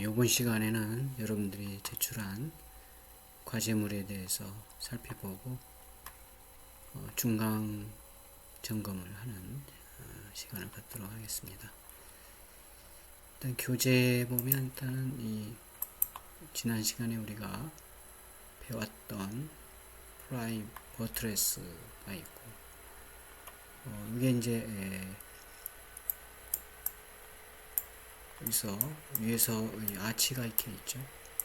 이번 시간에는 여러분들이 제출한 과제물에 대해서 살펴보고 어, 중간 점검을 하는 어, 시간을 갖도록 하겠습니다. 일단 교재 보면 일단은 이 지난 시간에 우리가 배웠던 프라이 버트레스가 있고 어, 이게 이제 에, 여기서 위에서 이 아치가 이렇게 있죠.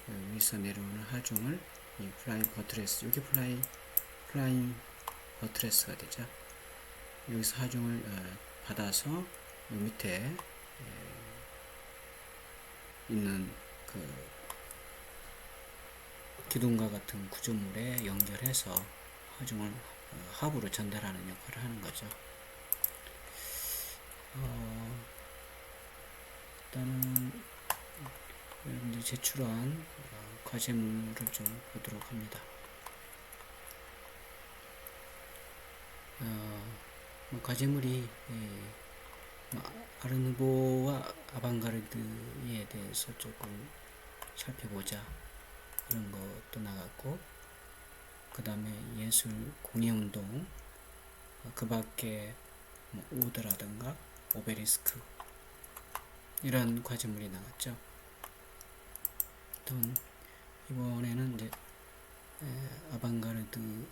어, 위에서 내려오는 하중을 이 플라이 버트레스 여기 플라이 플라잉 버트레스가 되죠. 여기서 하중을 어, 받아서 요 밑에 에, 있는 그 기둥과 같은 구조물에 연결해서 하중을 어, 합으로 전달하는 역할을 하는 거죠. 어, 일단은 여러분들이 제출한 어, 과제물을 좀 보도록 합니다. 어, 뭐 과제물이 예, 뭐 아르누보와 아방가르드에 대해서 조금 살펴보자 그런 것도 나갔고 그 다음에 예술 공예운동 어, 그 밖에 뭐 오드라든가 오베리스크 이런 과제물이 나왔죠. 또 이번에는 이제 에, 아방가르드와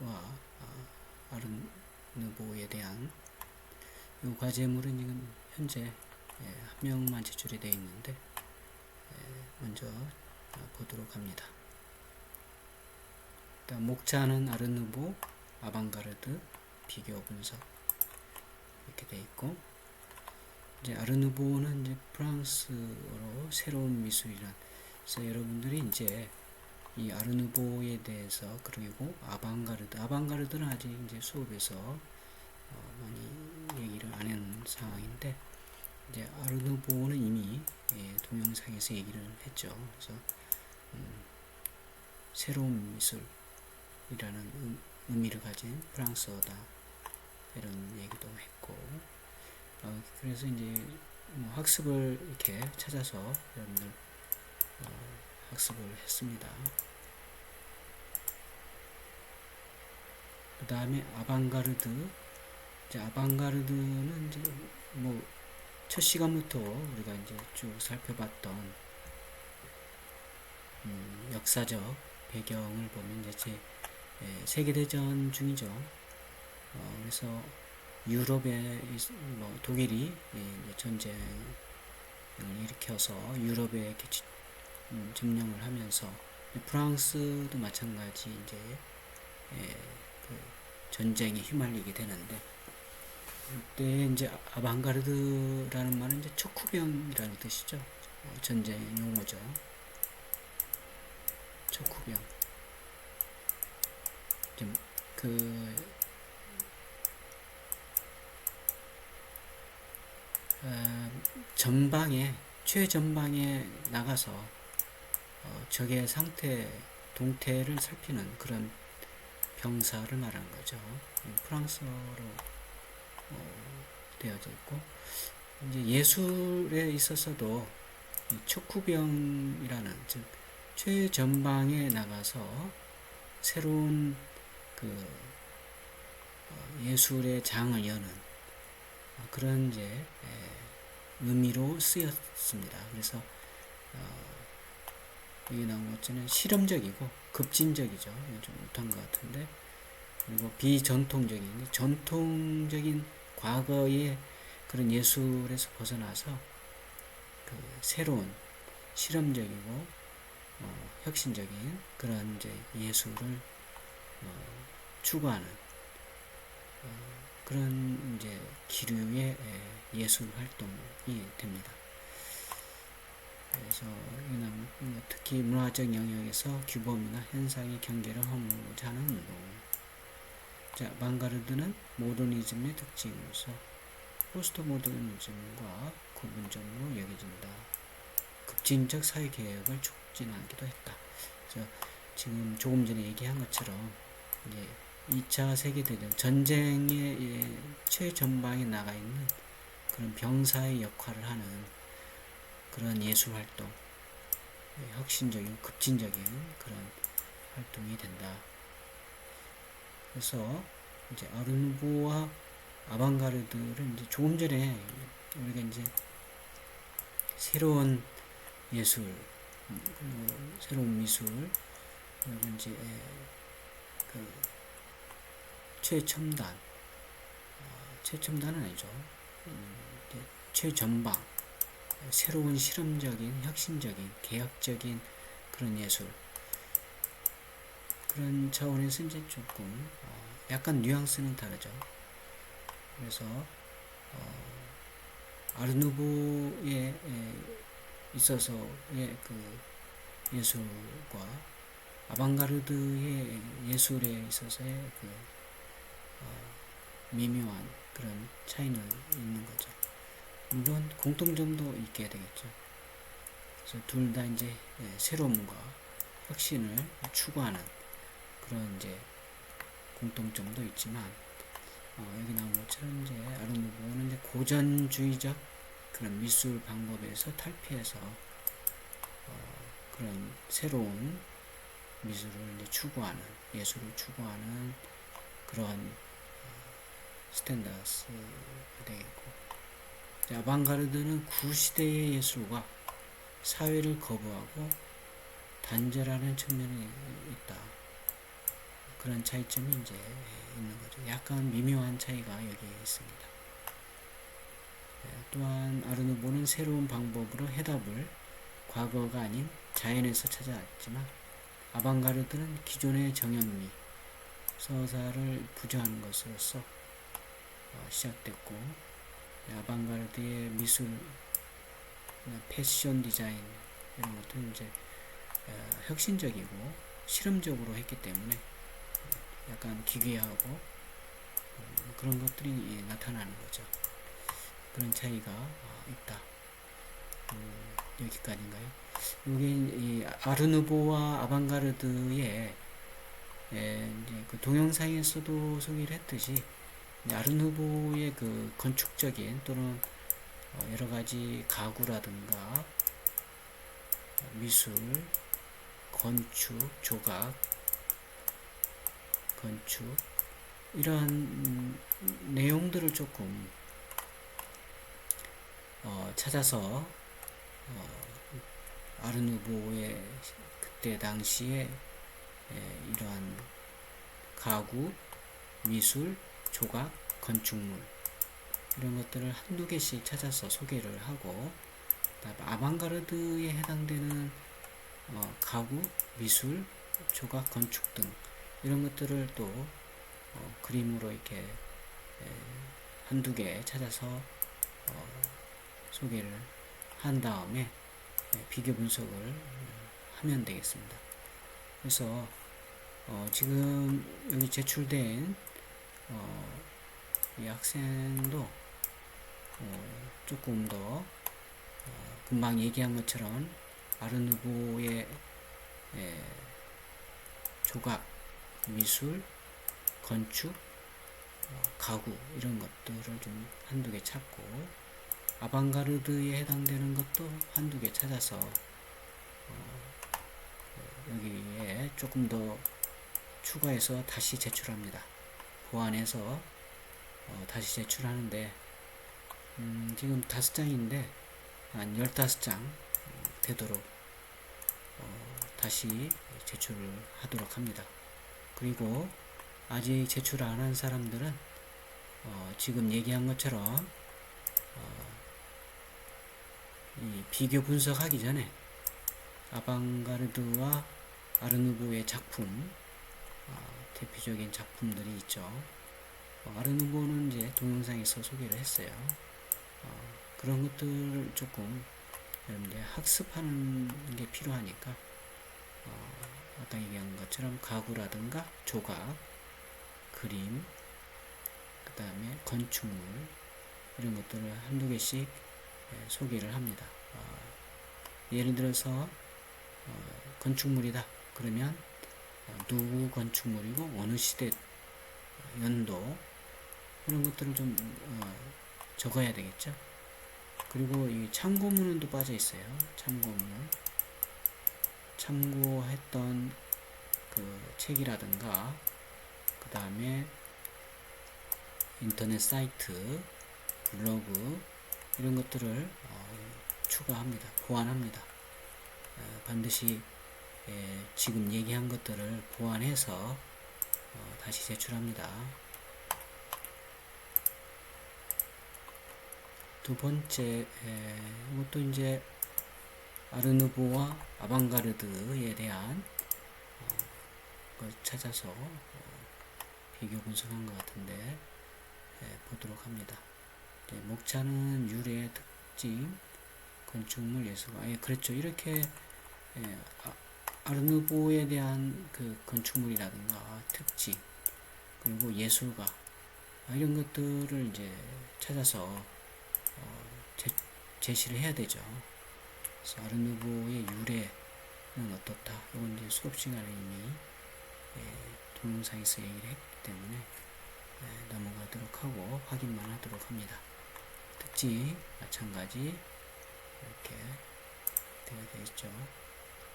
아, 아르누보에 대한 이 과제물은 지금 현재 에, 한 명만 제출이 되어 있는데 에, 먼저 어, 보도록 합니다. 일단 목차는 아르누보, 아방가르드, 비교 분석 이렇게 되어 있고 이제 아르누보는 이제 프랑스어로 새로운 미술이란 그래서 여러분들이 이제 이 아르누보에 대해서 그리고 아방가르드 아방가르드는 아직 이제 수업에서 어 많이 얘기를 안 하는 상황인데 이제 아르누보는 이미 예 동영상에서 얘기를 했죠. 그래서 음 새로운 미술이라는 음, 의미를 가진 프랑스어다 이런 얘기도 했고 어, 그래서 이제 뭐 학습을 이렇게 찾아서 여러분들 어, 학습을 했습니다. 그 다음에 아방가르드 이제 아방가르드는 이제 뭐 첫 시간부터 우리가 이제 쭉 살펴봤던 음, 역사적 배경을 보면 이제 제 예, 세계대전 중이죠. 어, 그래서 유럽에 뭐 독일이 예, 전쟁을 일으켜서 유럽에 이렇게 음, 점령을 하면서 프랑스도 마찬가지 이제 예, 그 전쟁에 휘말리게 되는데 그때 이제 아방가르드라는 말은 이제 척후병이라는 뜻이죠. 어, 전쟁 용어죠. 척후병. 좀그 어, 전방에 최전방에 나가서 어, 적의 상태 동태를 살피는 그런 병사를 말하는 거죠. 프랑스어로 어, 되어져 있고 이제 예술에 있어서도 척후병이라는 즉 최전방에 나가서 새로운 그 어, 예술의 장을 여는 어, 그런 이제 의미로 쓰였습니다. 그래서 어, 여기 나온 것처럼 실험적이고 급진적이죠. 좀 못한 것 같은데 그리고 비전통적인 전통적인 과거의 그런 예술에서 벗어나서 그 새로운 실험적이고 어, 혁신적인 그런 이제 예술을 어, 추구하는 어, 그런 이제 기류의 예술 활동이 됩니다. 그래서 뭐 특히 문화적 영역에서 규범이나 현상의 경계를 허물고자 하는 운동. 자, 방가르드는 모더니즘의 특징으로서 포스트 모더니즘과 구분적으로 여겨진다. 급진적 사회 개혁을 촉진하기도 했다. 그래서 지금 조금 전에 얘기한 것처럼 이제 2차 세계대전 전쟁의 최전방에 나가 있는 그런 병사의 역할을 하는 그런 예술 활동, 예, 혁신적인, 급진적인 그런 활동이 된다. 그래서 이제 아르누보와 아방가르드를 이제 조금 전에 우리가 이제 새로운 예술 음, 새로운 미술 이제 그 최첨단. 어, 최첨단은 아니죠. 음, 최전방. 새로운 실험적인 혁신적인 개혁적인 그런 예술. 그런 차원에서 이제 조금 어, 약간 뉘앙스는 다르죠. 그래서 어, 아르누보에 에, 있어서의 그 예술과 아방가르드의 예술에 있어서의 그 어, 미묘한 그런 차이는 있는 거죠. 물론 공통점도 있게 되겠죠. 그래서 둘 다 이제 예, 새로움과 혁신을 추구하는 그런 이제 공통점도 있지만 어, 여기 나온 것처럼 이제 아르누보는 이제 고전주의적 그런 미술 방법에서 탈피해서 어, 그런 새로운 미술을 이제 추구하는 예술을 추구하는 그런 어, 스탠다스가 되겠고 아방가르드는 구시대의 예술과 사회를 거부하고 단절하는 측면이 있다. 그런 차이점이 이제 있는 거죠. 약간 미묘한 차이가 여기에 있습니다. 네, 또한 아르누보는 새로운 방법으로 해답을 과거가 아닌 자연에서 찾아왔지만 아방가르드는 기존의 정형미 서사를 부정하는 것으로서 어, 시작됐고 네, 아방가르드의 미술 네, 패션 디자인 이런 것도 이제 어, 혁신적이고 실험적으로 했기 때문에 약간 기괴하고 음, 그런 것들이 예, 나타나는 거죠. 그런 차이가 어, 있다. 음, 여기까지인가요? 이게 아르누보와 아방가르드의 예, 그 동영상에서도 소개를 했듯이 아르누보의 그 건축적인 또는 어, 여러 가지 가구라든가 미술, 건축, 조각 건축 이러한 음, 내용들을 조금 어, 찾아서 어, 아르누보의 그때 당시에 에, 이러한 가구, 미술, 조각, 건축물 이런 것들을 한두 개씩 찾아서 소개를 하고 아방가르드에 해당되는 어, 가구, 미술, 조각, 건축 등 이런 것들을 또 어, 그림으로 이렇게 에, 한두 개 찾아서 어, 소개를 한 다음에 에, 비교 분석을 하면 되겠습니다. 그래서 어, 지금 여기 제출된 어, 이 학생도 어, 조금 더 어, 금방 얘기한 것처럼 아르누보의 조각 미술, 건축, 어, 가구 이런 것들을 좀 한두 개 찾고 아방가르드에 해당되는 것도 한두 개 찾아서 어, 그 여기에 조금 더 추가해서 다시 제출합니다. 보완해서 어, 다시 제출하는데 음, 지금 다섯 장인데 한 열다섯 장 되도록 어, 다시 제출을 하도록 합니다. 그리고 아직 제출 안 한 사람들은 어, 지금 얘기한 것처럼 어, 이 비교 분석하기 전에 아방가르드와 아르누보의 작품 어, 대표적인 작품들이 있죠. 어, 아르누보는 이제 동영상에서 소개를 했어요. 어, 그런 것들을 조금 여러분들 학습하는 게 필요하니까 어, 아까 얘기한 것처럼 가구라든가 조각, 그림, 그 다음에 건축물 이런 것들을 한두 개씩 예, 소개를 합니다. 어, 예를 들어서 어, 건축물이다. 그러면 어, 누구 건축물이고 어느 시대 연도 이런 것들을 좀 적어야 되겠죠. 그리고 이 참고문도 빠져 있어요. 참고문. 참고했던 그 책이라든가 그 다음에 인터넷 사이트, 블로그 이런 것들을 어, 추가합니다. 보완합니다. 어, 반드시 예, 지금 얘기한 것들을 보완해서 어, 다시 제출합니다. 두 번째 에, 이것도 이제 아르누보와 아방가르드에 대한 어, 걸 찾아서 어, 비교 분석한 것 같은데 에, 보도록 합니다. 네, 목차는 유래의 특징, 건축물 예술가. 예, 그렇죠. 이렇게 예, 아, 아르누보에 대한 그 건축물이라든가 특징 그리고 예술가 아, 이런 것들을 이제 찾아서 어, 제, 제시를 해야 되죠. 아르누보의 유래는 어떻다. 이건 이제 수업 시간에 이미 예, 동영상에서 얘기를 했기 때문에 예, 넘어가도록 하고 확인만 하도록 합니다. 특징 마찬가지 이렇게 되어 있죠.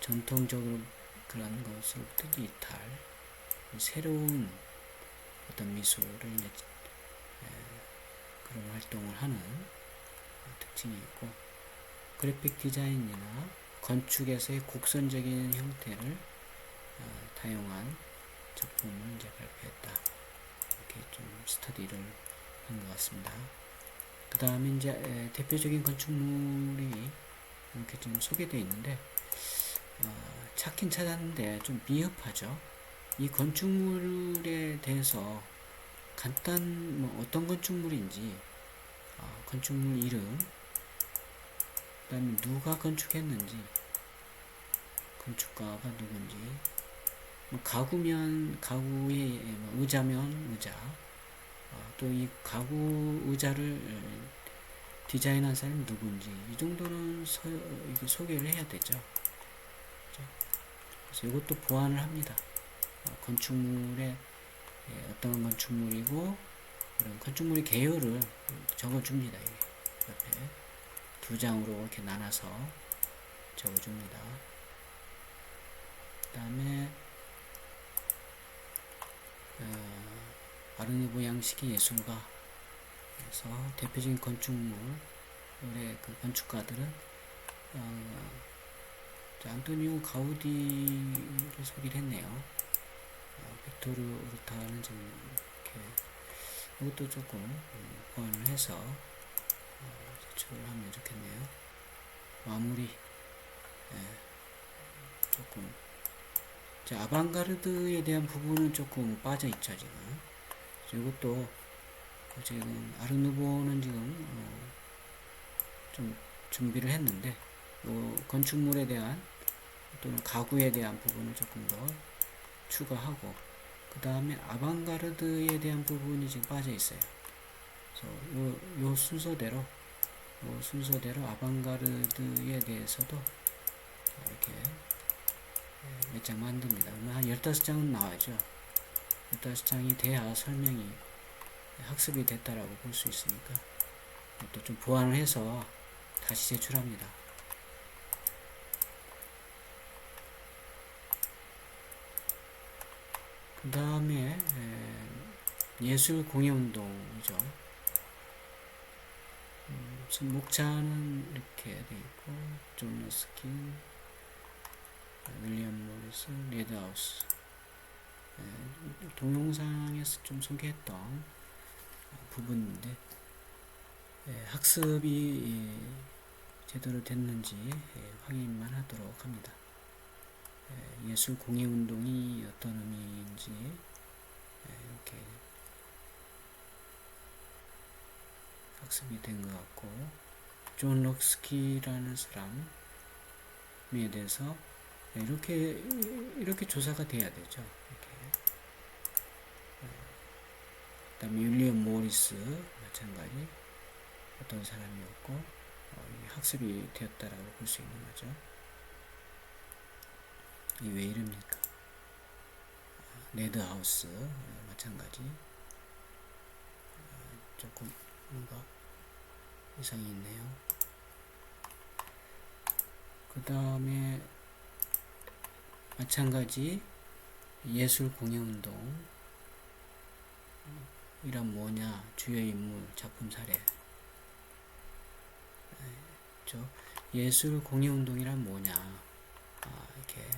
전통적으로 그런 것으로부터 이탈, 새로운 어떤 미술을 이제 에, 그런 활동을 하는 특징이 있고 그래픽 디자인이나 건축에서의 곡선적인 형태를 어, 다용한 작품을 이제 발표했다. 이렇게 좀 스터디를 한 것 같습니다. 그 다음에 이제 에, 대표적인 건축물이 이렇게 좀 소개되어 있는데 어, 찾긴 찾았는데 좀 미흡하죠. 이 건축물에 대해서 간단 뭐 어떤 건축물인지 어, 건축물 이름 그다음에 누가 건축했는지 건축가가 누군지 뭐 가구면 가구의 뭐 의자면 의자 어, 또이 가구 의자를 디자인한 사람이 누군지 이 정도는 서, 소개를 해야 되죠. 그래서 이것도 보완을 합니다. 어, 건축물의 예, 어떤 건축물이고 그런 건축물의 계열을 적어줍니다. 옆에 두 장으로 이렇게 나눠서 적어줍니다. 그 다음에 어, 아르누보 양식의 예술가 그래서 대표적인 건축물의 그 건축가들은 어, 자, 안토니오 가우디를 소개를 했네요. 어, 빅토르 우르타는 좀 이렇게 이것도 조금 음, 보완을 해서 어, 제출을 하면 좋겠네요. 마무리 예, 조금 자, 아방가르드에 대한 부분은 조금 빠져 있죠 지금. 이것도 지금 아르누보는 지금 어, 좀 준비를 했는데 요 건축물에 대한 또는 가구에 대한 부분을 조금 더 추가하고 그 다음에 아방가르드에 대한 부분이 지금 빠져 있어요. 그래서 요, 요 순서대로 요 순서대로 아방가르드에 대해서도 이렇게 몇 장 만듭니다. 한 15장은 나와죠. 15장이 돼야 설명이 학습이 됐다라고 볼 수 있으니까 또 좀 보완을 해서 다시 제출합니다. 그 다음에 예술 공예운동이죠. 음, 목차는 이렇게 돼 있고 존 러스킨, 윌리엄 모리스, 레드하우스 동영상에서 좀 소개했던 부분인데 학습이 제대로 됐는지 확인만 하도록 합니다. 예, 예술 공예 운동이 어떤 의미인지 예, 이렇게 학습이 된 것 같고 존 럭스키라는 사람에 대해서 이렇게 이렇게 조사가 돼야 되죠. 예, 그다음에 윌리엄 모리스 마찬가지 어떤 사람이었고 어, 학습이 되었다라고 볼 수 있는 거죠. 이왜 이럽니까? 레드하우스 어, 마찬가지. 어, 조금 뭔가 이상이 있네요. 그 다음에 마찬가지 예술 공예 운동. 이란 뭐냐? 주요 인물 작품 사례. 저 예술 공예 운동이란 뭐냐? 아, 이렇게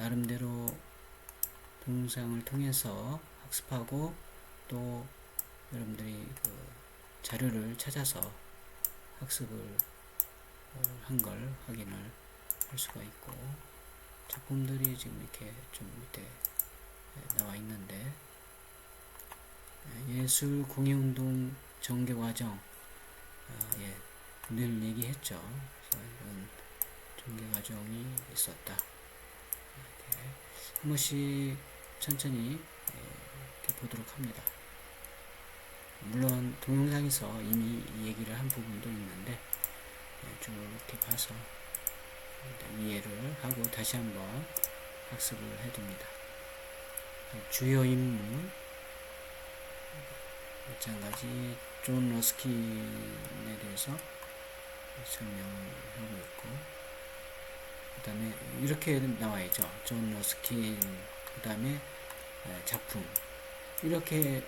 나름대로 동영상을 통해서 학습하고 또 여러분들이 그 자료를 찾아서 학습을 한 걸 확인을 할 수가 있고 작품들이 지금 이렇게 좀 밑에 나와 있는데 예술 공예운동 전개 과정 아, 예, 늘 얘기했죠. 그래서 이런 전개 과정이 있었다. 한 번씩 천천히 예, 이렇게 보도록 합니다. 물론 동영상에서 이미 이 얘기를 한 부분도 있는데 예, 쭉 이렇게 봐서 이해를 하고 다시 한번 학습을 해둡니다. 주요 인물 마찬가지 존 러스킨에 대해서 설명을 하고 있고 그 다음에 이렇게 나와야죠. 존 러스킨 그 다음에 작품 이렇게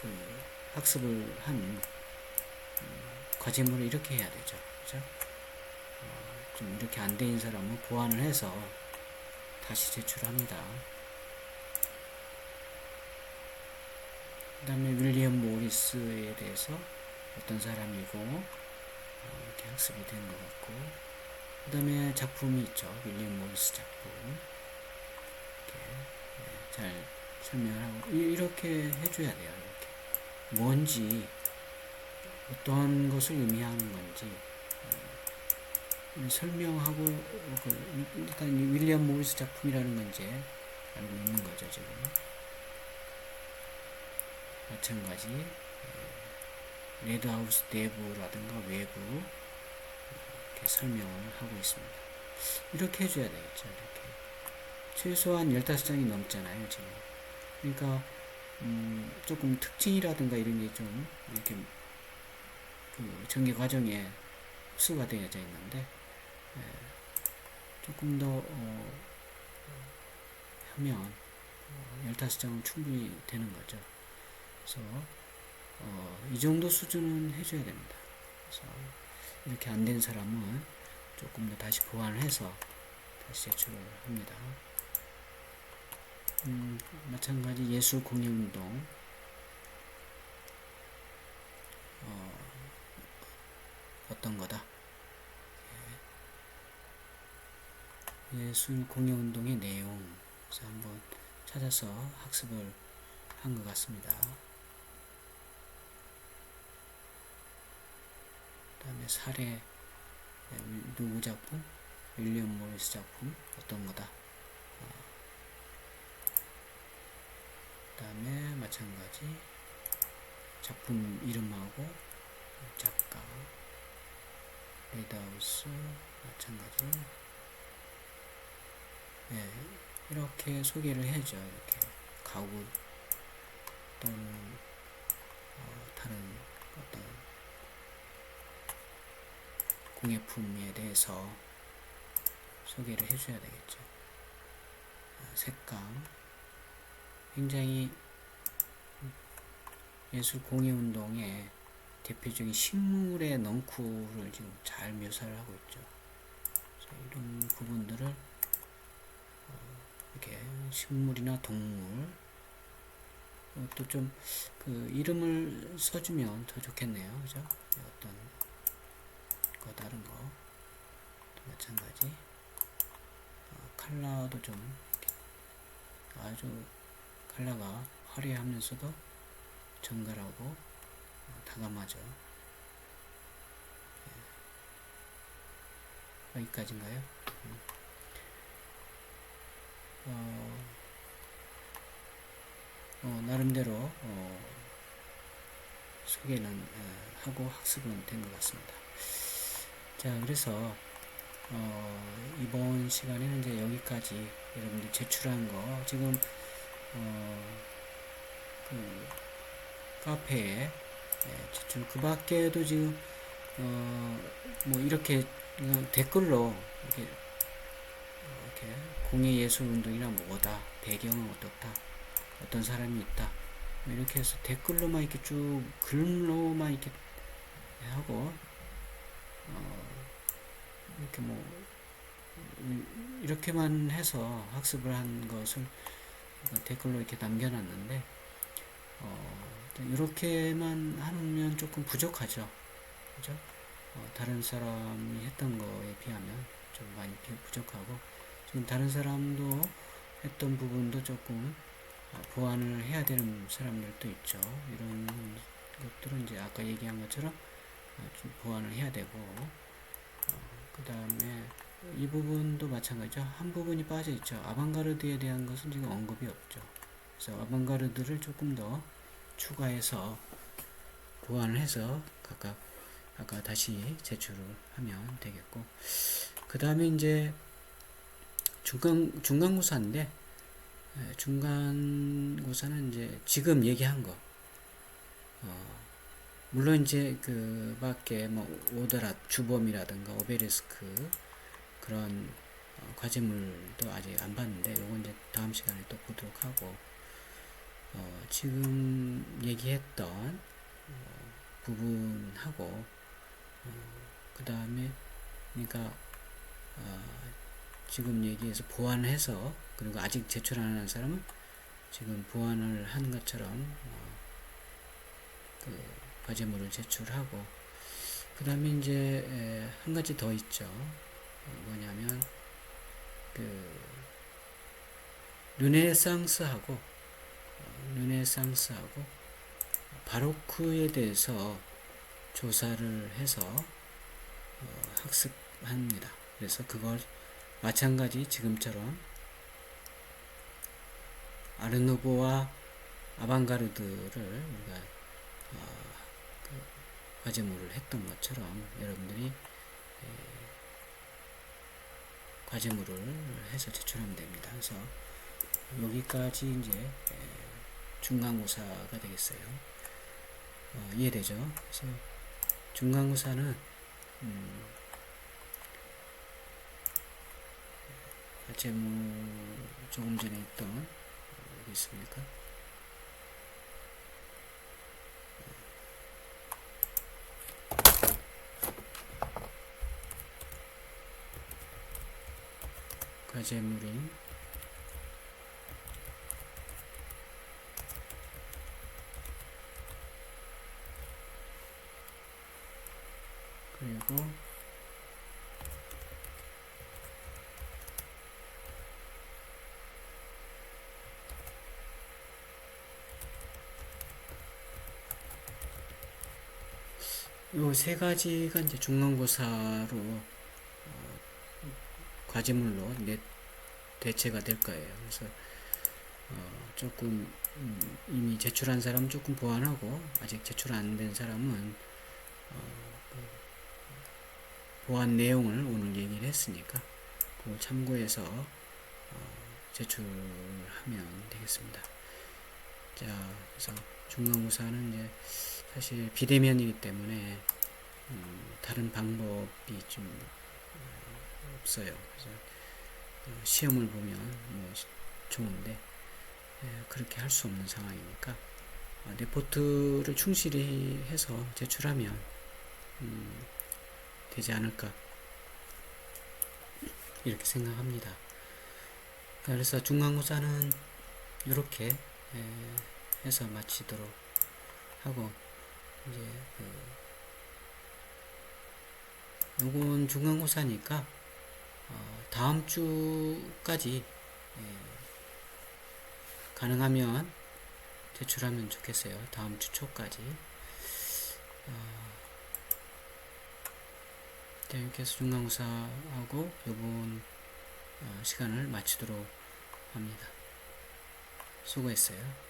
그 학습을 한 음, 과제물을 이렇게 해야 되죠. 그죠? 어, 좀 이렇게 안 되는 사람은 보완을 해서 다시 제출합니다. 그 다음에 윌리엄 모리스에 대해서 어떤 사람이고 어, 이렇게 학습이 된 것 같고 그 다음에 작품이 있죠. 윌리엄 모리스 작품 이렇게 네, 잘 설명을 하고 이렇게 해줘야 돼요. 이렇게 뭔지 어떤 것을 의미하는 건지 어, 설명하고 그 일단 윌리엄 모리스 작품이라는 건 이제 알고 있는 거죠 지금. 마찬가지 예, 레드하우스 내부라든가 외부 설명을 하고 있습니다. 이렇게 해줘야 되겠죠. 이렇게 최소한 15장이 넘잖아요. 지금 그러니까 음 조금 특징이라든가 이런 게 좀 이렇게 그 전개 과정에 흡수가 되어져 있는데 예, 조금 더 어, 하면 15장은 어, 충분히 되는 거죠. 그래서 어, 이 정도 수준은 해줘야 됩니다. 이렇게 안 된 사람은 조금 더 다시 보완을 해서 다시 제출을 합니다. 음, 마찬가지 예술 공예운동 어, 어떤 거다. 예. 예술 공예운동의 내용 그래서 한번 찾아서 학습을 한 것 같습니다. 다음에 사례 네, 누구 작품? 윌리엄 모리스 작품 어떤 거다. 그 다음에 마찬가지 작품 이름하고 작가 레드하우스 마찬가지 네, 이렇게 소개를 해줘 이렇게 가구 또는 어, 다른 어떤 공예품에 대해서 소개를 해줘야 되겠죠. 어, 색감 굉장히 예술 공예 운동의 대표적인 식물의 넝쿨을 지금 잘 묘사를 하고 있죠. 이런 부분들을 어, 이렇게 식물이나 동물 어, 또좀 그 이름을 써주면 더 좋겠네요. 그죠? 어떤 거 다른 거 마찬가지 어, 컬러도 좀 아주 컬러가 화려하면서도 정갈하고 어, 다감하죠 예. 여기까지인가요? 음. 어, 어, 나름대로 어, 소개는 어, 하고 학습은 된 것 같습니다. 자, 그래서 어, 이번 시간에는 이제 여기까지 여러분들 제출한 거 지금 어, 그 카페에 예, 제출 그 밖에도 지금 어, 뭐 이렇게 댓글로 이렇게 이렇게 공예 예술 운동이란 뭐다 배경은 어떻다 어떤 사람이 있다 뭐 이렇게 해서 댓글로만 이렇게 쭉 글로만 이렇게 하고 어 이렇게 뭐 음, 이렇게만 해서 학습을 한 것을 댓글로 이렇게 남겨놨는데 어 이렇게만 하면 조금 부족하죠 그죠 어, 다른 사람이 했던 거에 비하면 좀 많이 비- 부족하고 지금 다른 사람도 했던 부분도 조금 아, 보완을 해야 되는 사람들도 있죠. 이런 것들은 이제 아까 얘기한 것처럼 아, 좀 보완을 해야 되고 그 다음에 이 부분도 마찬가지죠. 한 부분이 빠져 있죠. 아방가르드에 대한 것은 지금 언급이 없죠. 그래서 아방가르드를 조금 더 추가해서 보완을 해서 각각 아까 다시 제출을 하면 되겠고 그 다음에 이제 중간 중간고사인데 에, 중간고사는 이제 지금 얘기한 거 어, 물론 이제 그 밖에 뭐 오더라 주범이라든가 오베리스크 그런 어, 과제물도 아직 안 봤는데 요건 이제 다음 시간에 또 보도록 하고 어, 지금 얘기했던 어, 부분하고 그 다음에 그러니까 어, 지금 얘기해서 보완해서 그리고 아직 제출 안한 사람은 지금 보완을 한 것처럼 어, 그 과제물을 제출하고 그 다음에 이제 에, 한 가지 더 있죠 어, 뭐냐면 그 르네상스하고 어, 르네상스하고 바로크에 대해서 조사를 해서 어, 학습합니다. 그래서 그걸 마찬가지 지금처럼 아르누보와 아방가르드를 우리가 과제물을 했던 것처럼 여러분들이 에, 과제물을 해서 제출하면 됩니다. 그래서 여기까지 이제 에, 중간고사가 되겠어요. 어, 이해되죠? 그래서 중간고사는 음, 과제물 조금 전에 있던 어, 어디 있습니까? 과제물인 그리고 요세 가지가 이제 중간고사로 어, 과제물로 내, 대체가 될 거예요. 그래서 어, 조금 음, 이미 제출한 사람은 조금 보완하고 아직 제출 안 된 사람은 어, 그 보완 내용을 오늘 얘기를 했으니까 그걸 참고해서 어, 제출하면 되겠습니다. 자, 그래서 중간고사는 이제 사실 비대면이기 때문에 음, 다른 방법이 좀 어, 없어요. 그래서 어, 시험을 보면 뭐 시- 좋은데 예, 그렇게 할 수 없는 상황이니까 어, 레포트를 충실히 해서 제출하면 음, 되지 않을까 이렇게 생각합니다. 그래서 중간고사는 이렇게 예, 해서 마치도록 하고 이제 그 요건 중간고사니까 어, 다음 주까지 예, 가능하면 제출하면 좋겠어요. 다음 주 초까지. 어, 해서 중간고사하고 요번 어, 시간을 마치도록 합니다. 수고했어요.